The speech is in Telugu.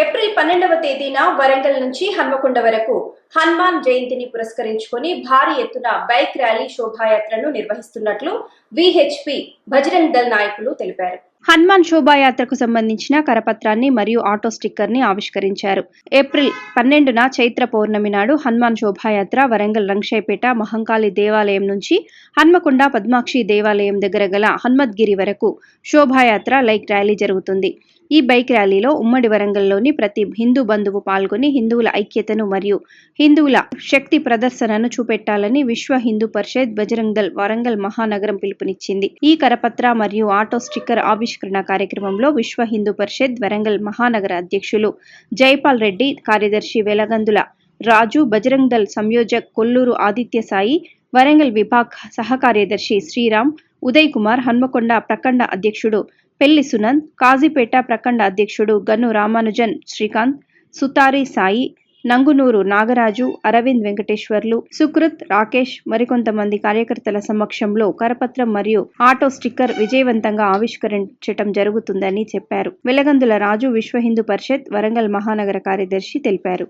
ఏప్రిల్ పన్నెండవ తేదీన వరంగల్ నుంచి హన్మకొండ వరకు హనుమాన్ జయంతిని పురస్కరించుకుని భారీ ఎత్తున బైక్ ర్యాలీ శోభాయాత్రను నిర్వహిస్తున్నట్లు విహెచ్పి బజరంగ్ దళ్ నాయకులు తెలిపారు. హనుమాన్ శోభాయాత్రకు సంబంధించిన కరపత్రాన్ని మరియు ఆటో స్టిక్కర్ని ఆవిష్కరించారు. ఏప్రిల్ పన్నెండున చైత్ర పౌర్ణమి నాడు హనుమాన్ శోభాయాత్ర వరంగల్ రంగశాయపేట మహంకాళి దేవాలయం నుంచి హన్మకొండ పద్మాక్షి దేవాలయం దగ్గర గల హన్మద్గిరి వరకు శోభాయాత్ర లైక్ ర్యాలీ జరుగుతుంది. ఈ బైక్ ర్యాలీలో ఉమ్మడి వరంగల్లోని ప్రతి హిందూ బంధువు పాల్గొని హిందువుల ఐక్యతను మరియు హిందువుల శక్తి ప్రదర్శనను చూపెట్టాలని విశ్వ హిందూ పరిషత్ బజరంగ్ దల్ వరంగల్ మహానగరం పిలుపునిచ్చింది. ఈ కరపత్ర మరియు ఆటో స్టిక్కర్ ఆవిష్కరణ కార్యక్రమంలో విశ్వ హిందూ పరిషత్ వరంగల్ మహానగర అధ్యక్షులు జైపాల్ రెడ్డి కార్యదర్శి వెలగందుల రాజు బజరంగ్ దళ్ సంయోజక్ కొల్లూరు ఆదిత్య సాయి వరంగల్ విభాగ్ సహకార్యదర్శి శ్రీరామ్ ఉదయ్ కుమార్ హన్మకొండ ప్రఖండ అధ్యక్షుడు పెళ్ళి సునంద్ కాజీపేట ప్రఖండ అధ్యక్షుడు గన్ను రామానుజన్ శ్రీకాంత్ సుతారి సాయి నంగునూరు నాగరాజు అరవింద్ వెంకటేశ్వర్లు సుకృత్ రాకేష్ మరికొంతమంది కార్యకర్తల సమక్షంలో కరపత్రం మరియు ఆటో స్టిక్కర్ విజయవంతంగా ఆవిష్కరించటం జరుగుతుందని చెప్పారు. వెలగందుల రాజు విశ్వ హిందూ పరిషత్ వరంగల్ మహానగర కార్యదర్శి తెలిపారు.